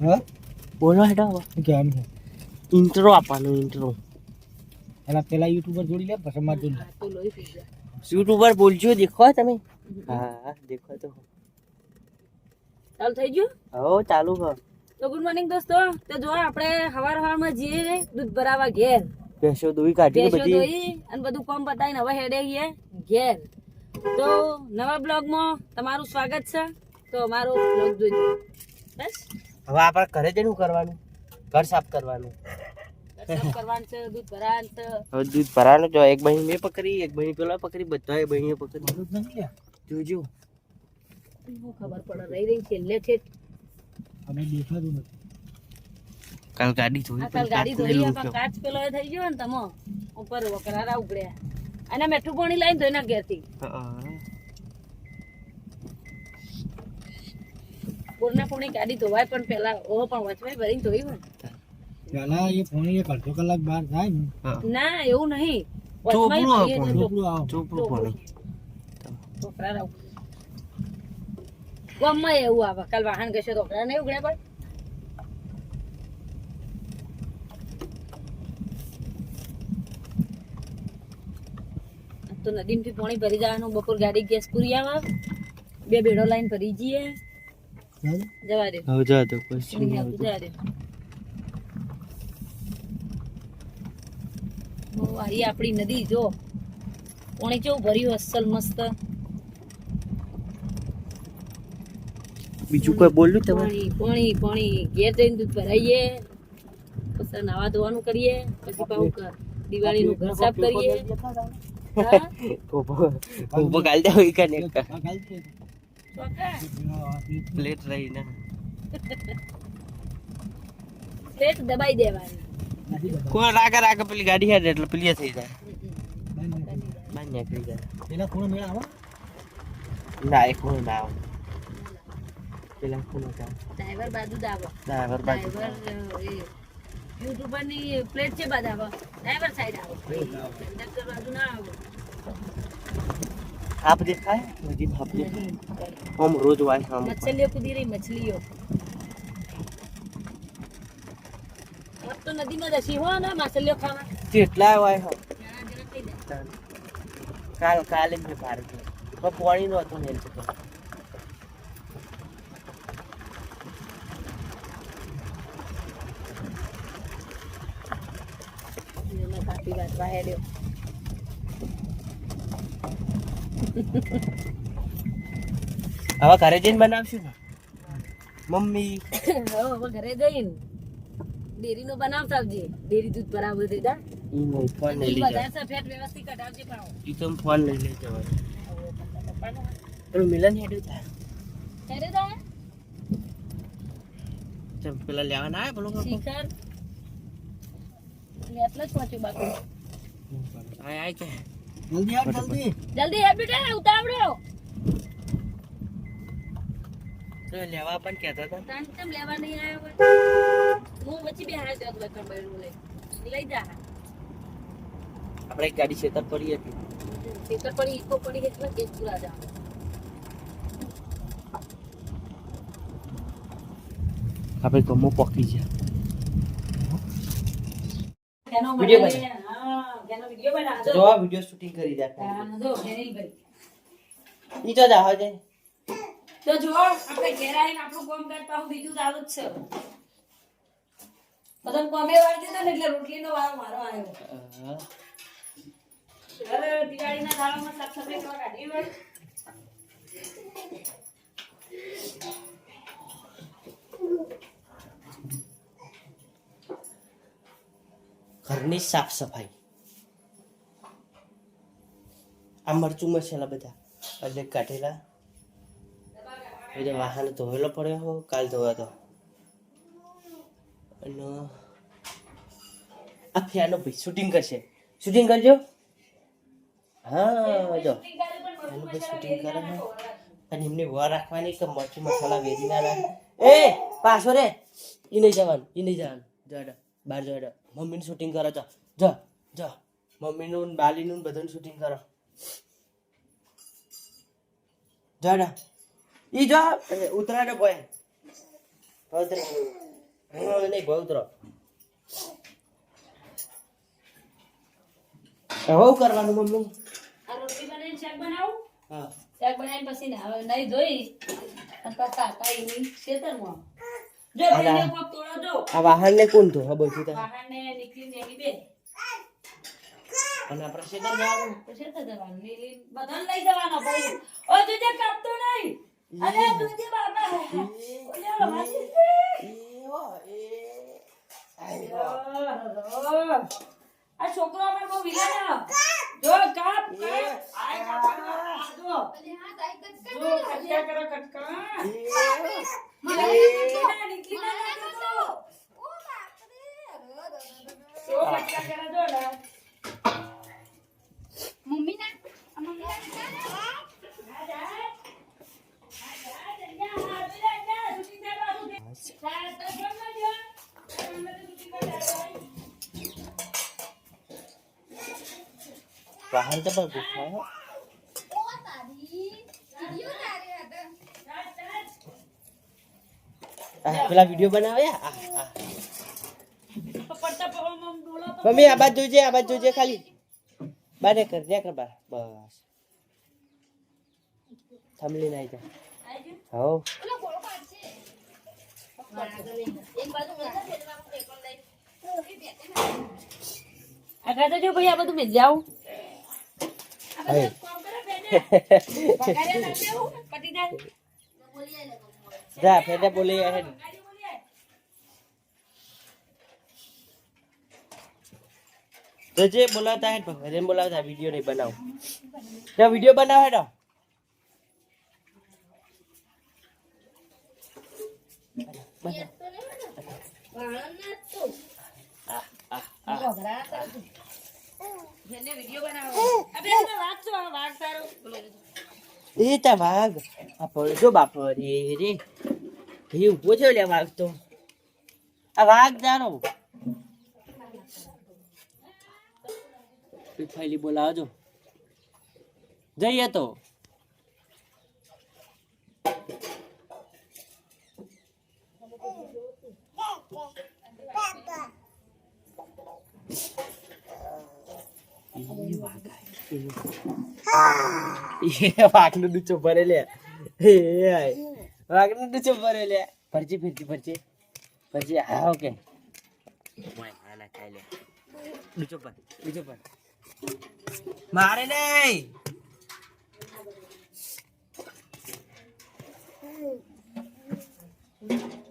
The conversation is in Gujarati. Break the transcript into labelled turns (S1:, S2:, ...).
S1: હા?
S2: બોલો હેડો
S1: છે?
S2: ઇન્ટ્રો આપવાનો ઇન્ટ્રો
S1: પેલા પેલા યુટ્યુબર જોડી લે પછી મારે જોડી
S2: યુટ્યુબર બોલજો દેખો તમે. હા દેખો તો.
S3: ચાલુ થઈ ગયું?
S2: હો ચાલુ હો.
S3: તો ગુડ મોર્નિંગ દોસ્તો. તો જો આપણે હવાર હવારમાં જઈએ દૂધ ભરાવા ઘેર.
S2: ભેંસો દોઈ કાઢી બધી.
S3: અને બધું કોમ પતાવીને હવે હેડે ઘેર. તો નવા બ્લોગમાં તમારું સ્વાગત છે. તો અમારો બ્લોગ જોજો બસ.
S2: હવે આપણે ઘરે જઈને કરવાનું? ઘર સાફ કરવાનું.
S3: છે દૂધ ભરાવાનું છે.
S2: હવે દૂધ ભરાવાનું જો એક બહેન મેં પકડી એક બહેન પેલા પકડી બધા બહેનીએ પકડી. જોજો.
S3: ખબર પડે? રહી રહી છેલ્લે છે.
S1: અમે દેખાતું નથી.
S2: કાલ ગાડી ધોઈ
S3: કાલ ગાડી ધોઈ પણ કાચ પેલો એ થઈ ગયો ને તમો. ઉપર વકરારા ઉગડ્યા. અને મેઠું પાણી લાવીને ધોઈ ના ઘેરથી પૂરના પૂણી ગાડી ધોવાય પણ પેલા ઓહો પણ વચમાં ભરીને ધોઈ હોય.
S1: પેલા એ પોણી એક અડધો કલાક બહાર થાય ને.
S3: ના એવું નહીં.
S2: ચોપડું પાણી.
S3: વકરારા ઉગડે. ગામમાં એવું આવે. કાલ વાહન કશો તો વકરા નહીં ઉગડ્યા પણ. તો નદીમથી પાણી ભરી જવાનું. બપોર ગાડી ગેસ પૂરી આવે. બે બેડો લાઈન ભરી જઈએ. જવા દે.
S2: હવે જા તો પછી
S3: જવા દે. બહુ આપણી નદી જો. કોણે કેવું ભર્યું અસલ મસ્ત.
S2: બીજું કોઈ બોલ્યું તમે?
S3: પાણી પાણી પાણી. ઘેર જઈને દૂધ ભરાઈએ પછી નાવા ધોવાનું કરીએ પછી પાછું દિવાળી દિવાળીનું ઘર સાફ કરીએ. હા?
S2: ઊભો કાલ દે હોય કને પ્લેટ રહી ને
S3: પ્લેટ દબાઈ દેવાની.
S2: કોણ રાગે રાગે પેલી ગાડી હેડ એટલે પ્લિયર થઈ જાય.
S1: બાય.
S2: નીકળી જાય.
S1: પેલા ખૂણો મેળા આવો?
S2: ના હું ના આવું. પેલા કોણ આવે.
S3: ડ્રાઈવર બાજુ દાવો
S2: ડ્રાઈવર બાજુ
S3: એ યુટ્યુબરની પ્લેટ છે બાદ આવો. ડ્રાઈવર સાઈડ આવો. બાજુ ના આવો.
S2: હાફ દેખાય બધી હાફ દેખાય આમ हम વાય આમ
S3: મછલીઓ કૂદી રહી મછલીઓ હવે તો નદીમાં દસી હો ને માછલીઓ ખાવા
S2: કેટલા વાય હો
S3: જરા જરા ખાઈ જાય
S2: કાલ કાલે મેં બહાર ગયો પણ પાણી નો હતો ને તો.
S3: કાપી વાટવા હેડ્યો
S2: હવે ઘરે જઈને બનાવશું મમ્મી.
S3: હવે ઘરે જઈને ડેરીનો બનાવતા આવજે. ડેરી દૂધ ભરાવું
S2: ઈ ફોન લઈ
S3: વધારે
S2: જવા
S3: વ્યવસ્થિત કઢાવજે પાછો.
S2: ઈ તો ફોન લઈ જવાનું પેલું મિલન
S3: હેડે જા.
S2: ચમ પેલા લેવા ના આવે પેલો
S3: શિખર. એટલે એટલે જ પહોંચ્યું બાકી
S2: આય આય કે
S1: જલ્દી આવ જલ્દી.
S3: જલ્દી હે બેટા ઉતાવળો.
S2: તો લેવા પણ કહેતા હતા
S3: તાન કેમ લેવા નહીં આવ્યો હું પછી બે હાથ જાત લખણ બેરું લઈ. લઈ જા.
S2: આપણે એક ગાડી છેતર પડી હતી.
S3: શિખર પડી ઈકો પડી એટલે કેસ પૂરા જા
S2: આપણે ગમો પોકી
S3: કેનો
S2: વીડિયો જો વિડિયો શૂટિંગ કરી
S3: હા, જો, હેરીભાઈ.
S2: ઈ તો જા હવે
S3: તો જો આપણે ઘેર આવીને આપણું કામ કરતા હું બીજું ચાલુ જ છે. બધાને કોમે વાળી દીધો ને એટલે રોટલીનો વારો મારો આવ્યો. હવે દિવાળીના દાડામાં સાફ સફાઈ કરવા કાઢી હોય.
S2: ઘરની સાફ સફાઈ. આ મરચું મસાલા બધા. એટલે કાઢેલા. એટલે વાહન ધોયેલો પડ્યો હો, કાલ ધોવા તો અને આ ફેનો ભાઈ શૂટિંગ કરશે. શૂટિંગ કરજો? હા, જો. એનું ભાઈ શૂટિંગ કરે છે. અને એમને વાર રાખવાની કે મરચું મસાલા વેરી ના રાખે. એ, પાછો રે. ઈ નહીં જવાનું, ઈ નહીં જવાનું. જોડો બહાર જોડો મમ્મીનું શૂટિંગ કરો તો જો જો. મમ્મીનું બાલીનું બધાનું શૂટિંગ કરો. જોડો. ઈ જો. ઉતરાડો બોય પવિત્ર હા, નહીં ઉતરો હવે કરવાનું મમ્મી.
S3: આ રોટલી બનાવીને શાક બનાવું?
S2: હા.
S3: શાક બનાવીને પછી ને હવે નહીં ધોઈ. અને પાછા કાઢીને ખેતરમાં. જો બેને કોક તોડો જો.
S2: આ વાહન ને કોણ તો ખબર વાહન
S3: ને નીકળીને એની બે.
S2: અને આપણે શેતર જવાનું
S3: પછી જવાનું નીલી બધાને લઈ જવાનો ભાઈ. ઓ તુજે કાપતો નહીં. અરે તુજે બાબા ઓલે વાસી આ છોકરો અમે બહુ વિલાના. જો કાપ કાપ. આય કાપ, કાપ, જો અરે હા કરો કટકા જો કટકા કરો ના, નીકળી ના. જો કટકા કરે જો લા.
S2: વાહન તો પણ. આ પેલા વીડિયો બનાવ્યા આ આ. મમ્મી આ બાજુ જોજે આ બાજુ જોજે ખાલી. બારે કર દે કર બાર બસ. થમલી નાઈ જા. હો
S3: આગળ તો જો ભાઈ? આ બધું પટી જાય
S2: જા ફેડે બોલી હે તો જે બોલાવતા હે ભગવાન બોલાવતા વીડિયો નહીં બનાવ. વીડિયો બનાવ હેડો
S3: જેને વિડિયો બનાવો અબે એને વાત છો વાત તારો બોલો
S2: એ તા વાઘ. આ પડજો બાપો રે રે. એ ઊભો તો. આ વાઘ જાનો ફાઈલી બોલાવજો. જઈએ તો. વાઘનું ડૂચો ભરે લે. વાઘનું ડૂચો ભરે લે ફરજી ફરજી ફરજી. ફરજી, હા, ઓકે. મારે નહીં. Thank ખાઈ